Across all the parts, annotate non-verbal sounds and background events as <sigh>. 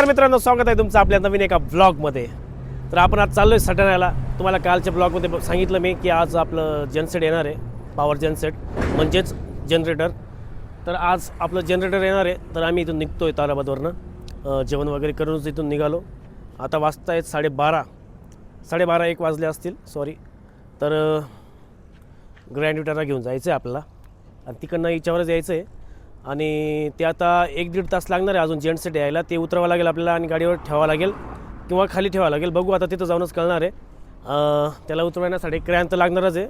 नमस्कार मित्रांनो स्वागत आहे तुमचं आपल्या नवीन एका ब्लॉगमध्ये तर आपण आज चाललो आहे सटाण्याला. तुम्हाला कालच्या ब्लॉगमध्ये सांगितलं मी की आज आपलं जनसेट येणार आहे पॉवर जनसेट म्हणजेच जनरेटर तर आज आपलं जनरेटर येणार आहे. तर आम्ही इथून निघतो आहे ताराबादवरनं जेवण वगैरे करूनच इथून निघालो. आता वाजता आहेत साडेबारा. साडेबारा एक वाजले असतील सॉरी तर ग्रँड विटारा घेऊन जायचं आहे आपल्याला. आणि तिकडनं याच्यावरच यायचं आहे आणि ते आता एक दीड तास लागणार आहे अजून जेंट्ससाठी यायला. ते उतरावं लागेल आपल्याला आणि गाडीवर ठेवावं लागेल किंवा खाली ठेवावं लागेल. बघू आता तिथं जाऊनच कळणार आहे. त्याला उतरवण्यासाठी क्रॅन तर लागणारच आहे.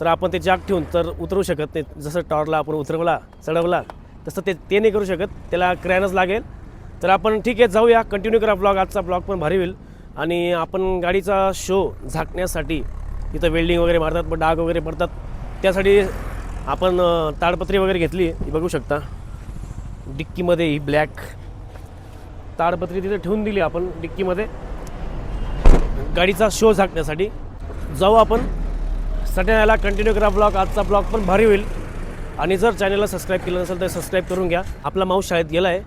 तर आपण ते जाग ठेवून तर उतरवू शकत नाही. जसं टॉरला आपण उतरवला चढवला तसं ते ते नाही करू शकत. त्याला क्रॅनच लागेल. तर आपण ठीक आहे जाऊया. कंटिन्यू करा ब्लॉग आजचा ब्लॉग पण भारी होईल. आणि आपण गाडीचा शो झाकण्यासाठी तिथं वेल्डिंग वगैरे मारतात पण डाग वगैरे पडतात. त्यासाठी आपण ताडपत्री वगैरे घेतली ही बघू शकता. डिक्कीमध्ये ही ब्लॅक ताडपत्री तिथे ठेवून दिली आपण डिक्कीमध्ये. गाडीचा शो झाकण्यासाठी जाऊ आपण. सटण्याला कंटिन्यू करा ब्लॉग आजचा ब्लॉग पण भारी होईल. आणि जर चॅनलला सबस्क्राईब केलं नसेल तर सबस्क्राईब करून घ्या. आपला माऊस शाळेत गेला आहे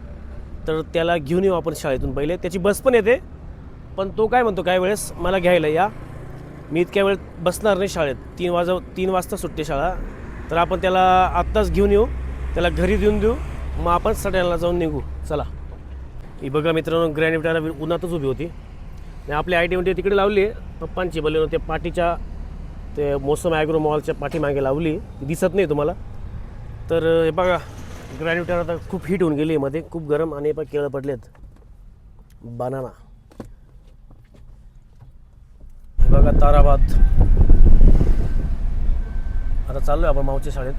तर त्याला घेऊन येऊ आपण शाळेतून पहिले. त्याची बस पण येते. पण तो काय म्हणतो काय वेळेस मला घ्यायला या? मी इतक्या वेळ बसणार नाही शाळेत. तीन वाजव तीन वाजता सुटते शाळा. तर आपण त्याला आत्ताच घेऊन येऊ. त्याला घरी देऊन देऊ. मग आपण सड्याला जाऊन निघू. चला. ही बघा मित्रांनो ग्रॅनिटाला उन्हातच उभी होती. आणि आपली आय टी म्हणजे तिकडे लावली आहे. पप्पांची बलेनो ते पाठीच्या ते मोसम ॲग्रो मॉलच्या पाठीमागे लावली. दिसत नाही तुम्हाला. तर हे बघा ग्रॅन्युटर आता खूप हीट होऊन गेली आहे मध्ये. खूप गरम आणि हे बघा केळं पडलेत. बनाना हे बघा ताराबाद. आता चाललो आहे आपण मावच्या शाळेत.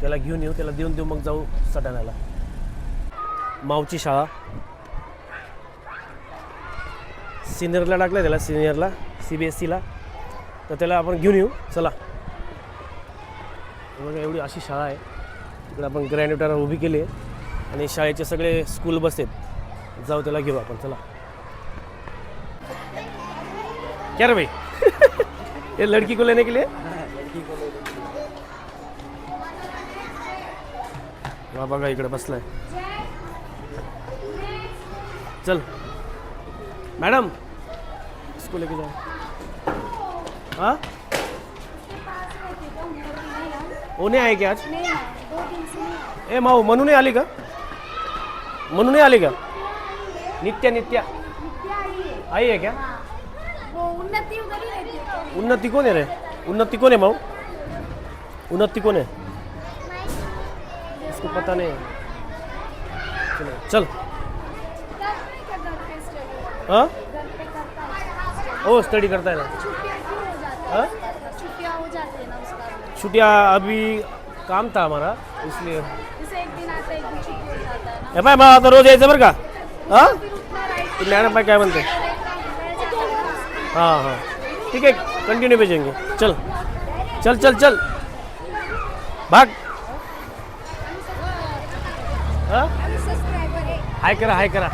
त्याला घेऊन येऊ त्याला देऊन देऊ मग जाऊ सटाण्याला. मावची शाळा. सिनियरला टाकलं त्याला सिनियरला सी बी एस सीला तर त्याला आपण घेऊन येऊ. चला. बघा एवढी अशी शाळा आहे. इकडे आपण ग्रॅन्युटर उभी केली आहे. आणि शाळेचे सगळे स्कूल बस आहेत. जाऊ त्याला घेऊ आपण. चला. क्या रे भाई? <laughs> ये लड़की को लेने के लिए. हा बघा इकडे बसलाय. चल. मैडम. इसको लेके जाओ हाँ? वो नहीं आए क्या आज? ए माऊ मनू नहीं आली का? मनू नहीं आली का? नित्या नित्या. आई है क्या वो उन्नति उधर ही रहती है उन्नति कौन है रे? उन्नति कौन है माऊ? उन्नति कौन है इसको पता नहीं है। चलो चल। घर पे क्या घर पे स्टडी हाँ? घर पे करता है ओ स्टडी करता है ना। छुट्टियाँ क्यों हो? जाती हाँ है छुट्टियाँ हो जाती है ना उसका छुट्टियाँ अभी काम था हमारा इसलिए। जैसे एक दिन आता है एक दिन छुट्टी हो जाता है ना ए बाय मला आता रोज यायचं बरं का। हां? फिर उतना राइट ते मॅडम बाय काय म्हणते हां? हां ठीक आहे कंटिन्यू भेजेंगे। चल। चल चल चल। भाग। हां सब्सक्राइबर है हाय करा हाय करा.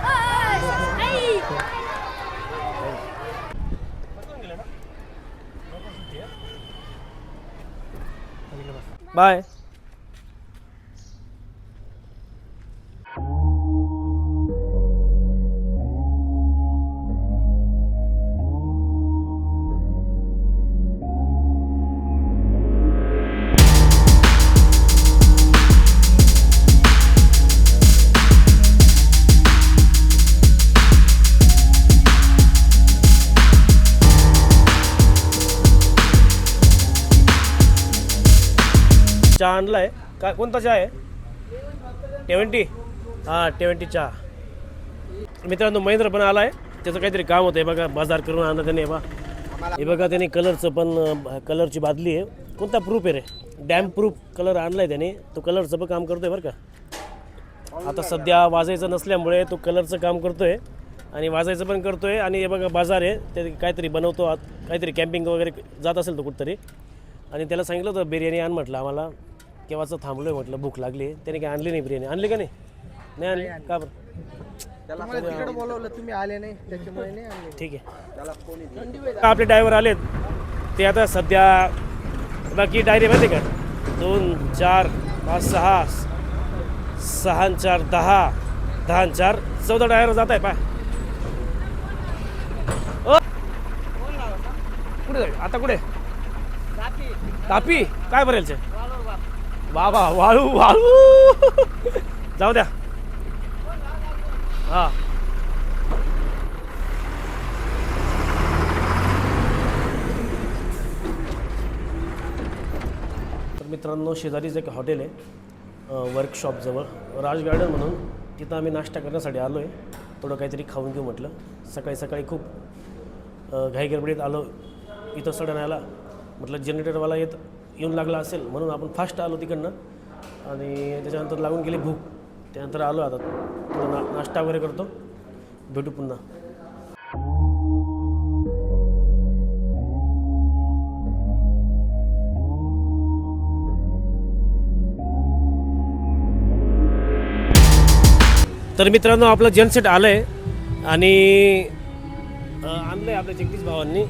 बाय. चहा आणलाय. काय कोणता चहा आहे? टेवंटी हां टेवंटी चहा. मित्रांनो महेंद्र पण आलाय. त्याचं काहीतरी काम होतं. हे बघा बाजार करून आणलं त्याने. बा हे बघा त्याने कलरचं पण कलरची बादली आहे. कोणता प्रूफ आहे रे? डॅम प्रूफ कलर आणलाय त्याने. तो कलरचं पण काम करतोय बरं का. आता सध्या वाजायचं नसल्यामुळे तो कलरचं काम करतोय. आणि वाजायचं पण करतोय. आणि हे बघा बाजार आहे. ते काहीतरी बनवतो आत. काहीतरी कॅम्पिंग वगैरे जात असेल तो कुठतरी. आणि त्याला सांगितलं होतं बिर्याणी आण म्हटलं आम्हाला. केव्हाचं थांबलो आहे म्हटलं भूक लागली. त्याने काय आणली नाही बिर्याणी? आणली का नाही? नाही आणली? का बरं? तुम्हाला तिकडे बोलवलं तुम्ही आले नाही त्याच्यामुळे नाही आले ठीक आहे. आपले ड्रायव्हर आलेत. ते आता सध्या बाकी डायरी माहिती का? दोन चार पाच सहा सहा आणि चार दहा दहा आणि चार चौदा टायर जात आहे पाय ओ! कुठे आता कुठे? तापी काय भरेलचे बाबा वाळू वाळू. जाऊ द्या. हा. तर मित्रांनो शेजारीच एक हॉटेल आहे वर्कशॉपजवळ राज गार्डन म्हणून तिथं आम्ही नाश्ता करण्यासाठी आलो आहे थोडं काहीतरी खाऊन घेऊ म्हटलं. सकाळी सकाळी खूप घाईगडबडीत आलो. इथं सडन आला म्हटलं जनरेटरवाला येत. येऊन लागला असेल म्हणून आपण फास्ट आलो तिकडनं. आणि त्याच्यानंतर लागून गेली भूक. त्यानंतर आलो आता. ना नाश्ता वगैरे करतो. भेटू पुन्हा. तर मित्रांनो आपलं जनसेट आलं आहे आणि आणलं आहे आपल्या जगदीश भावांनी.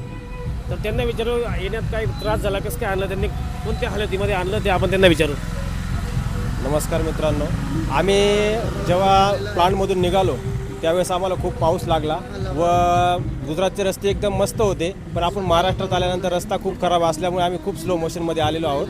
तर त्यांना विचारू येण्यात काही त्रास झाला कसं काय आणलं त्यांनी कोणत्या हालतीमध्ये आणलं ते आपण त्यांना विचारू. नमस्कार मित्रांनो. आम्ही जेव्हा प्लांटमधून निघालो त्यावेळेस आम्हाला खूप पाऊस लागला व गुजरातचे रस्ते एकदम मस्त होते पण आपण महाराष्ट्रात आल्यानंतर रस्ता खूप खराब असल्यामुळे आम्ही खूप स्लो मोशनमध्ये आलेलो आहोत.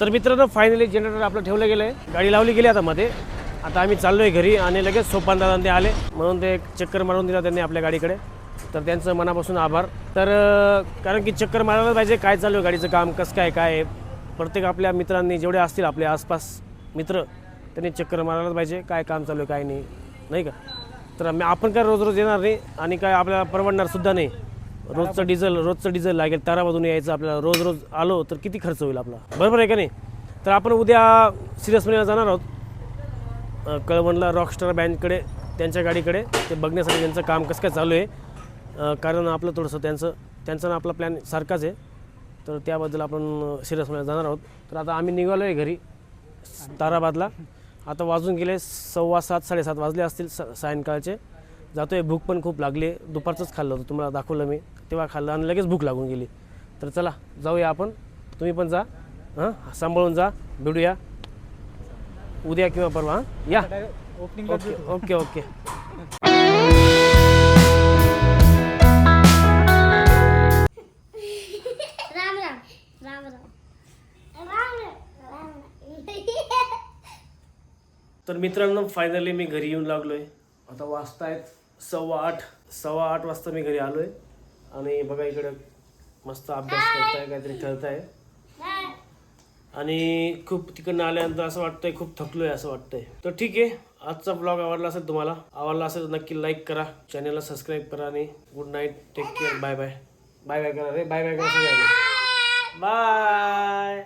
तर मित्रांनो फायनली जनरेटर आपलं ठेवलं गेलं आहे गाडी लावली गेली आता मध्ये. आता आम्ही चाललो आहे घरी आणि लगेच सोपानदादा ते आले. म्हणून ते एक चक्कर मारून दिला त्यांनी आपल्या गाडीकडे. तर त्यांचं मनापासून आभार. तर कारण की चक्कर मारायला पाहिजे काय चालू आहे गाडीचं काम कसं काय काय आहे. प्रत्येक आपल्या मित्रांनी जेवढे असतील आपले आसपास मित्र त्यांनी चक्कर मारायला पाहिजे. काय काम चालू आहे काय नाही. नाही का? तर आपण काय रोज रोज येणार नाही आणि काय आपल्याला परवडणार सुद्धा नाही. रोजचं डिझेल रोजचं डिझेल लागेल तारामधून यायचं आपल्याला. रोज रोज आलो तर किती खर्च होईल आपला? बरोबर आहे का नाही? तर आपण उद्या सिरियसमध्ये जाणार आहोत. कळवणला रॉकस्टार बँडकडे त्यांच्या गाडीकडे ते बघण्यासाठी त्यांचं काम कसं काय चालू आहे. कारण आपलं थोडंसं त्यांचं त्यांचा ना आपला प्लॅन सारखाच आहे. तर त्याबद्दल आपण सिरियसमध्ये जाणार आहोत. तर आता आम्ही निघालो आहे घरी ताराबादला. आता वाजून गेले सव्वा सात साडेसात वाजले असतील स सायंकाळचे. जातो आहे भूक पण खूप लागली. दुपारचंच खाल्लं होतं. तुम्हाला दाखवलं मी. तेव्हा खाल्लं आणि लगेच भूक लागून गेली. तर चला जाऊया आपण. तुम्ही पण जा. हां? सांभाळून जा. भेटूया. उद्या किंवा परवा हां? या. Opening okay okay okay. Ram Ram. Ram Ram. Ram Ram. तर मित्रांनो फायनली मी घरी येऊन लागलो आहे आता वाजता आहेत सव्वा आठ सव्वा आठ वाजता मी घरी आलो आहे आणि बघा इकडं मस्त अभ्यास करताय काहीतरी खेळताय. आणि खूप तिकडनं आल्यानंतर असं वाटतंय खूप थकलोय असं वाटतंय. तर ठीक आहे आजचा ब्लॉग आवडला असेल तुम्हाला आवडला असेल तर नक्की लाईक करा. चॅनलला सबस्क्राईब करा आणि good night take care bye bye bye bye करा रे बाय बाय करा सगळ्यांना. बाय